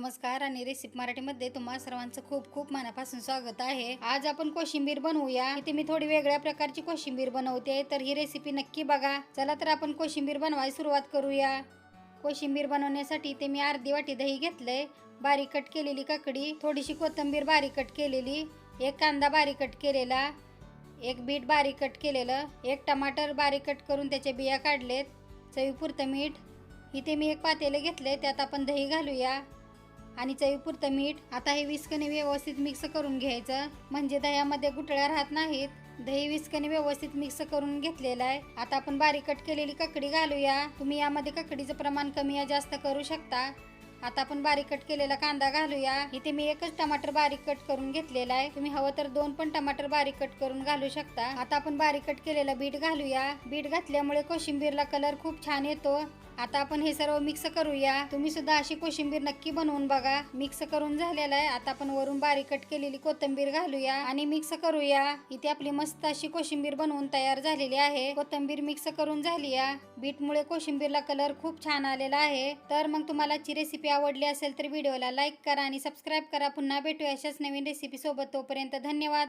नमस्कार आणि रेसिपी मराठीमध्ये तुम्हा सर्वांचं खूप खूप मनापासून स्वागत आहे. आज आपण कोशिंबीर बनवूया. इथे मी थोडी वेगळ्या प्रकारची कोशिंबीर बनवते. तर ही रेसिपी नक्की बघा. चला तर आपण कोशिंबीर बनवायला सुरुवात करूया. कोशिंबीर बनवण्यासाठी ते मी अर्धी वाटी दही घेतलंय. बारीक कट केलेली काकडी थोडीशी कोथिंबीर बारीक कट केलेली एक कांदा बारीक कट केलेला एक बीट बारीक कट केलेलं एक टमाटर बारीक कट करून त्याचे बिया काढलेत चवीपुरतं मीठ. इथे मी एक पातेलं घेतलंय त्यात आपण दही घालूया. आणि चवीपुरतं मीठ आता हे विस्कने व्यवस्थित मिक्स करून घ्यायचं. म्हणजे दह्यामध्ये गुठळ्या राहत नाहीत. दही विस्कने व्यवस्थित मिक्स करून घेतलेलं आहे. आता आपण बारीक कट केलेली काकडी घालूया. तुम्ही यामध्ये काकडीचं प्रमाण कमी या जास्त करू शकता. आता आपण बारीक कट केलेला कांदा घालूया. इथे मी एकच टमाटर बारीक कट करून घेतलेला आहे. तुम्ही हवं तर दोन पण टमाटर बारीक कट करून घालू शकता. आता आपण बारीक कट केलेला बीट घालूया. बीट घातल्यामुळे कोशिंबीरला कलर खूप छान येतो. आता आपण हे सर्व मिक्स करूया. तुम्ही सुद्धा अशी कोशिंबीर नक्की बनवून बघा. मिक्स करून झालेला आहे. आता आपण वरून बारीक कट केलेली कोथिंबीर घालूया आणि मिक्स करूया. इथे आपली मस्त अशी कोशिंबीर बनवून तयार झालेली आहे. कोथिंबीर मिक्स करून झाली या बीटमुळे कोशिंबीरला कलर खूप छान आलेला आहे. तर मग तुम्हाला ची रेसिपी आवडली असेल तर व्हिडिओला लाईक करा आणि सबस्क्राईब करा. पुन्हा भेटूया अशाच नवीन रेसिपीसोबत तोपर्यंत धन्यवाद.